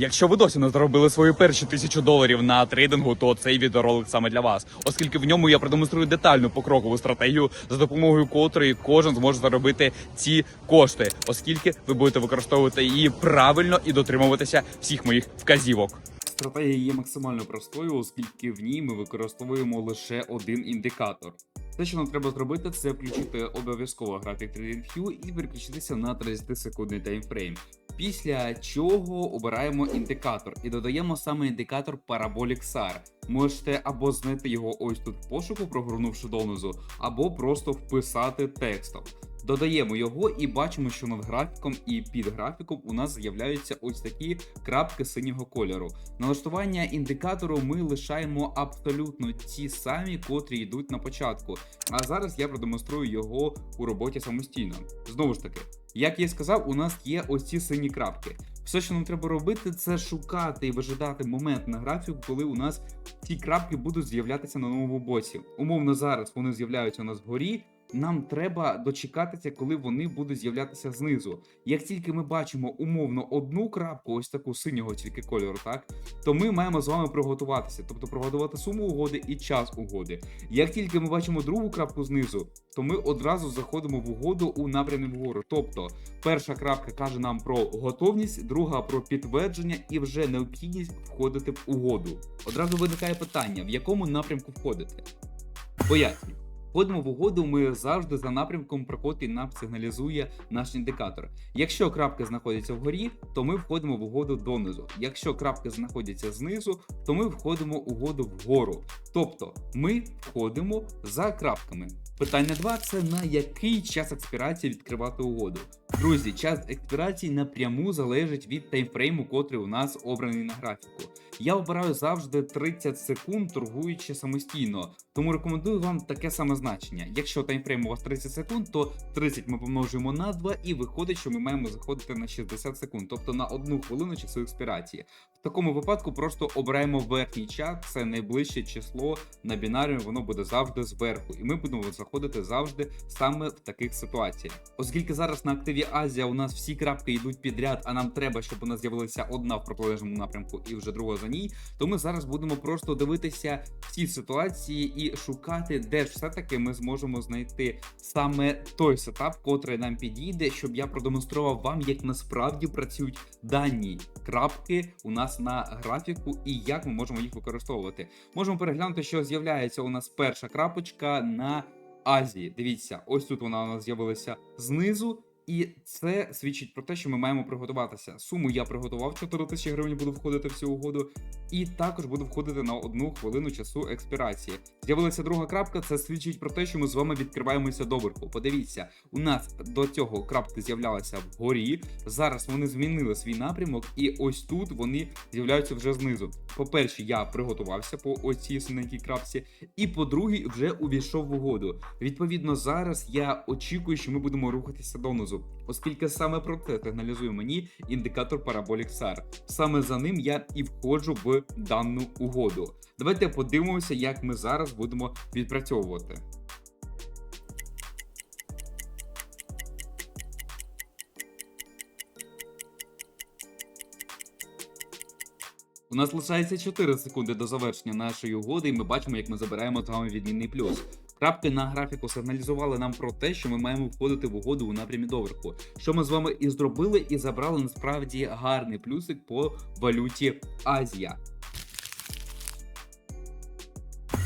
Якщо ви досі не заробили свої перші тисячу доларів на трейдингу, то цей відеоролик саме для вас, оскільки в ньому я продемонструю детальну покрокову стратегію, за допомогою котрої кожен зможе заробити ці кошти, оскільки ви будете використовувати її правильно і дотримуватися всіх моїх вказівок. Стратегія є максимально простою, оскільки в ній ми використовуємо лише один індикатор. Все, що нам треба зробити, це включити обов'язково графік TradingView і переключитися на 30-секундний таймфрейм. Після чого обираємо індикатор і додаємо саме індикатор Parabolic SAR. Можете або знайти його ось тут в пошуку, прогорнувши донизу, або просто вписати текстом. Додаємо його і бачимо, що над графіком і під графіком у нас з'являються ось такі крапки синього кольору. Налаштування індикатору ми лишаємо абсолютно ті самі, котрі йдуть на початку. А зараз я продемонструю його у роботі самостійно. Знову ж таки, як я сказав, у нас є ось ці сині крапки. Все, що нам треба робити, це шукати і вижидати момент на графіку, коли у нас ці крапки будуть з'являтися на новому боці. Умовно, зараз вони з'являються у нас вгорі. Нам треба дочекатися, коли вони будуть з'являтися знизу. Як тільки ми бачимо умовно одну крапку, ось таку синього тільки кольору, так то ми маємо з вами приготуватися, тобто приготувати суму угоди і час угоди. Як тільки ми бачимо другу крапку знизу, то ми одразу заходимо в угоду у напрямі вгору. Тобто, перша крапка каже нам про готовність, друга про підтвердження і вже необхідність входити в угоду. Одразу виникає питання, в якому напрямку входити. Поясню. Входимо в угоду ми завжди за напрямком, про котрий нам сигналізує наш індикатор. Якщо крапки знаходяться вгорі, то ми входимо в угоду донизу. Якщо крапки знаходяться знизу, то ми входимо в угоду вгору. Тобто ми входимо за крапками. Питання 2 це на який час експірації відкривати угоду. Друзі, час експірації напряму залежить від таймфрейму, котрий у нас обраний на графіку. Я обираю завжди 30 секунд, торгуючи самостійно, тому рекомендую вам таке саме значення. Якщо таймфрейм у вас 30 секунд, то 30 ми помножуємо на 2 і виходить, що ми маємо заходити на 60 секунд, тобто на одну хвилину часу експірації. В такому випадку просто обираємо верхній чат, це найближче число на бінарі, воно буде завжди зверху, і ми будемо заходити завжди саме в таких ситуаціях. Оскільки зараз на активі Азія у нас всі крапки йдуть підряд, а нам треба, щоб у нас з'явилася одна в протилежному напрямку і вже друга за ній, то ми зараз будемо просто дивитися всі ситуації і шукати, де ж все-таки ми зможемо знайти саме той сетап, котрий нам підійде, щоб я продемонстрував вам, як насправді працюють дані крапки у нас на графіку і як ми можемо їх використовувати. Можемо переглянути, що з'являється у нас перша крапочка на Азії. Дивіться, ось тут вона у нас з'явилася знизу. І це свідчить про те, що ми маємо приготуватися. Суму я приготував 4 тисячі гривень, буду входити в цю угоду, і також буду входити на одну хвилину часу експірації. З'явилася друга крапка. Це свідчить про те, що ми з вами відкриваємося доверху. Подивіться, у нас до цього крапки з'являлися вгорі. Зараз вони змінили свій напрямок, і ось тут вони з'являються вже знизу. По-перше, я приготувався по ось цій синенькій крапці, і по-друге, вже увійшов в угоду. Відповідно, зараз я очікую, що ми будемо рухатися донизу, оскільки саме про це сигналізує мені індикатор Parabolic SAR. Саме за ним я і входжу в дану угоду. Давайте подивимося, як ми зараз будемо відпрацьовувати. У нас лишається 4 секунди до завершення нашої угоди, і ми бачимо, як ми забираємо з вами відмінний плюс. Крапки на графіку сигналізували нам про те, що ми маємо входити в угоду у напрямі доверху. Що ми з вами і зробили, і забрали насправді гарний плюсик по валюті Азія.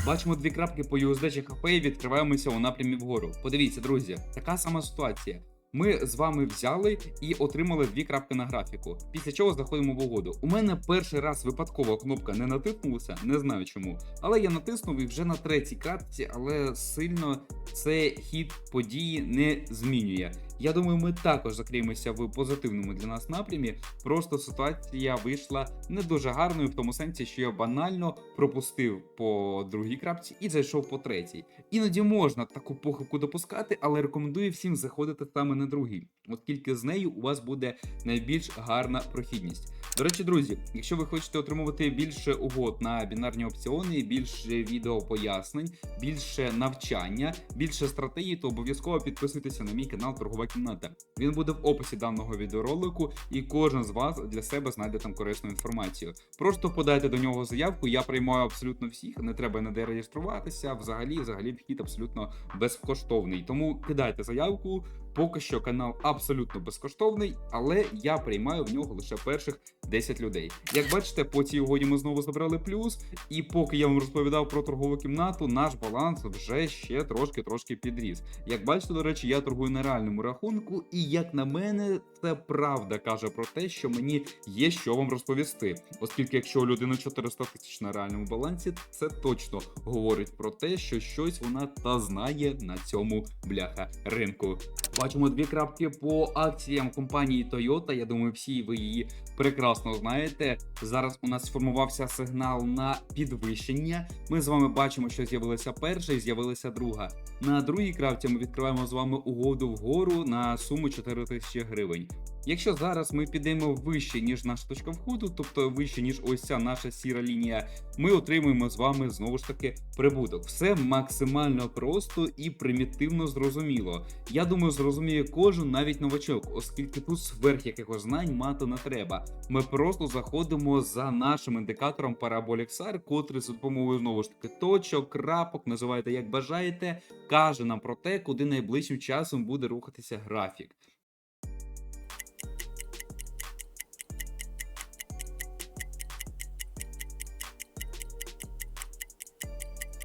Бачимо дві крапки по USD ЧХП і відкриваємося у напрямі вгору. Подивіться, друзі, така сама ситуація. Ми з вами взяли і отримали дві крапки на графіку. Після чого заходимо в угоду. У мене перший раз випадкова кнопка не натиснулася, не знаю чому. Але я натиснув і вже на третій картці, але сильно це хід події не змінює. Я думаю, ми також закриємося в позитивному для нас напрямі. Просто ситуація вийшла не дуже гарною в тому сенсі, що я банально пропустив по другій крапці і зайшов по третій. Іноді можна таку похибку допускати, але рекомендую всім заходити саме на другій, оскільки з нею у вас буде найбільш гарна прохідність. До речі, друзі, якщо ви хочете отримувати більше угод на бінарні опціони, більше відео пояснень, більше навчання, більше стратегій, то обов'язково підписуйтеся на мій канал Торгова кімната. Він буде в описі даного відеоролику, і кожен з вас для себе знайде там корисну інформацію. Просто подайте до нього заявку. Я приймаю абсолютно всіх. Не треба ніде реєструватися. Взагалі, взагалі, вхід абсолютно безкоштовний. Тому кидайте заявку. Поки що канал абсолютно безкоштовний, але я приймаю в нього лише перших 10 людей. Як бачите, по цій угоді ми знову забрали плюс, і поки я вам розповідав про торгову кімнату, наш баланс вже ще трошки-трошки підріс. Як бачите, до речі, я торгую на реальному рахунку, і як на мене, це правда каже про те, що мені є що вам розповісти. Оскільки, якщо у людини 400 тисяч на реальному балансі, це точно говорить про те, що щось вона та знає на цьому бляха ринку. Бачимо дві крапки по акціям компанії Toyota. Я думаю, всі ви її прекрасно знаєте. Зараз у нас сформувався сигнал на підвищення. Ми з вами бачимо, що з'явилася перша і з'явилася друга. На другій крапці ми відкриваємо з вами угоду вгору на суму 4 тисячі гривень. Якщо зараз ми підемо вище, ніж наша точка входу, тобто вище, ніж ось ця наша сіра лінія, ми отримуємо з вами знову ж таки прибуток. Все максимально просто і примітивно зрозуміло. Я думаю, зрозуміє кожен навіть новачок, оскільки тут сверх якихось знань мати не треба. Ми просто заходимо за нашим індикатором Parabolic SAR, котрий за допомогою знову ж таки точок, крапок, називайте як бажаєте, каже нам про те, куди найближчим часом буде рухатися графік.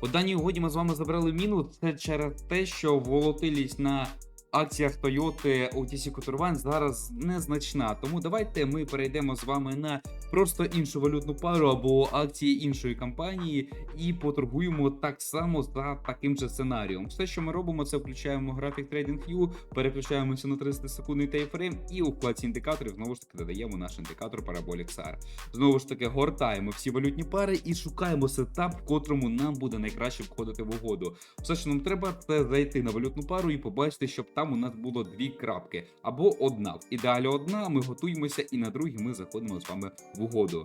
У даній угоді ми з вами забрали міну. Це через те, що волатилість на акціях Toyota OTC Coturvan зараз незначна. Тому давайте ми перейдемо з вами на просто іншу валютну пару або акції іншої компанії і поторгуємо так само за таким же сценарієм. Все, що ми робимо, це включаємо графік TradingView, переключаємося на 30 секундний таймфрейм і у вкладці індикаторів знову ж таки додаємо наш індикатор Parabolic SAR. Знову ж таки, гортаємо всі валютні пари і шукаємо сетап, в котрому нам буде найкраще входити в угоду. Все, що нам треба, це зайти на валютну пару і побачити, щоб там у нас було дві крапки або одна. В ідеалі одна. Ми готуємося, і на другій ми заходимо з вами в угоду.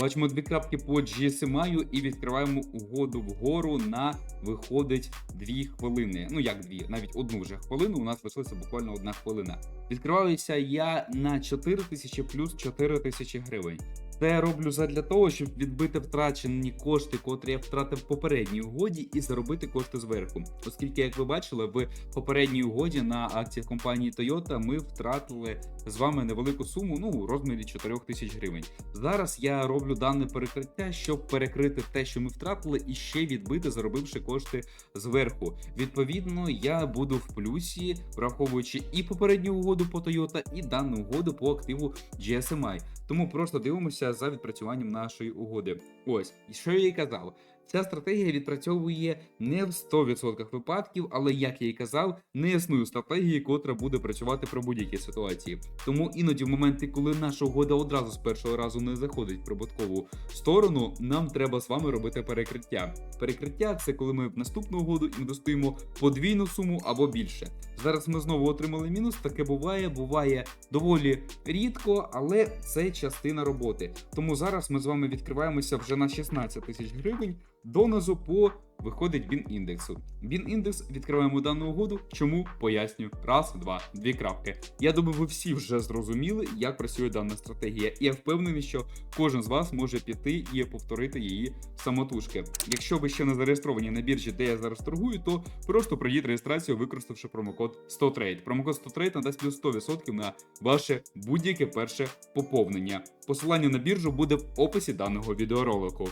Бачимо дві крапки по GSMI і відкриваємо угоду вгору на виходить дві хвилини. Ну як дві, навіть одну вже хвилину. У нас лишилася буквально одна хвилина. Відкриваюся я на 4 тисячі плюс 4 тисячі гривень. Це я роблю задля того, щоб відбити втрачені кошти, котрі я втратив в попередній угоді, і заробити кошти зверху. Оскільки, як ви бачили, в попередній угоді на акціях компанії Toyota ми втратили з вами невелику суму, ну у розмірі 4 тисяч гривень. Зараз я роблю дане перекриття, щоб перекрити те, що ми втратили, і ще відбити, заробивши кошти зверху. Відповідно, я буду в плюсі, враховуючи і попередню угоду по Toyota, і дану угоду по активу GSMI. Тому просто дивимося за відпрацюванням нашої угоди. Ось, і що я і казав. Ця стратегія відпрацьовує не в 100% випадків, але як я і казав, не існує стратегії, котра буде працювати при будь-якій ситуації. Тому іноді, в моменти, коли наша угода одразу з першого разу не заходить в прибуткову сторону, нам треба з вами робити перекриття. Перекриття це коли ми в наступну угоду інвестуємо подвійну суму або більше. Зараз ми знову отримали мінус. Таке буває, буває доволі рідко, але це частина роботи. Тому зараз ми з вами відкриваємося вже на 16 тисяч гривень донизу по виходить він індексу. Він індекс відкриваємо дану угоду. Чому поясню? Раз, два, дві крапки. Я думаю, ви всі вже зрозуміли, як працює дана стратегія, і я впевнений, що кожен з вас може піти і повторити її самотужки. Якщо ви ще не зареєстровані на біржі, де я зараз торгую, то просто пройдіть реєстрацію, використавши промокод 100trade. Промокод 100trade надасть плюс 100% на ваше будь-яке перше поповнення. Посилання на біржу буде в описі даного відеоролику.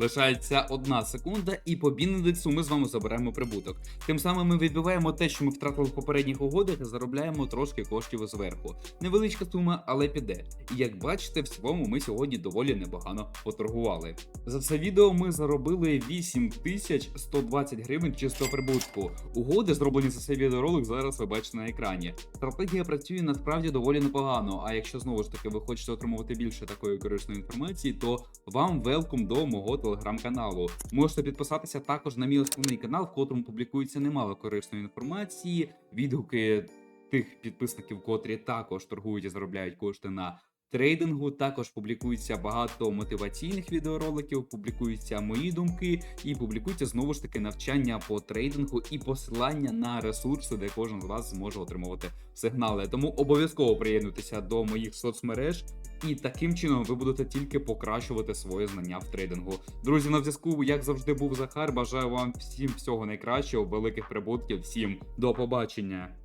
Лишається одна секунда, і по бін-індексу ми з вами забираємо прибуток. Тим самим ми відбиваємо те, що ми втратили в попередніх угодах, і заробляємо трошки коштів зверху. Невеличка сума, але піде. І як бачите, в цілому ми сьогодні доволі непогано поторгували. За це відео ми заробили 8120 гривень чисто прибутку. Угоди, зроблені за цей відеоролик, зараз ви бачите на екрані. Стратегія працює насправді доволі непогано. А якщо знову ж таки ви хочете отримувати більше такої корисної інформації, то вам велком до мого телеграм-каналу. Можете підписатися також на мій основний канал, в котрому публікується немало корисної інформації, відгуки тих підписників, котрі також торгують і заробляють кошти на трейдингу. Також публікується багато мотиваційних відеороликів, публікуються мої думки і публікується знову ж таки навчання по трейдингу і посилання на ресурси, де кожен з вас зможе отримувати сигнали. Тому обов'язково приєднуйтеся до моїх соцмереж, і таким чином ви будете тільки покращувати своє знання в трейдингу. Друзі, на зв'язку, як завжди, був Захар. Бажаю вам всім всього найкращого, великих прибутків. Всім до побачення.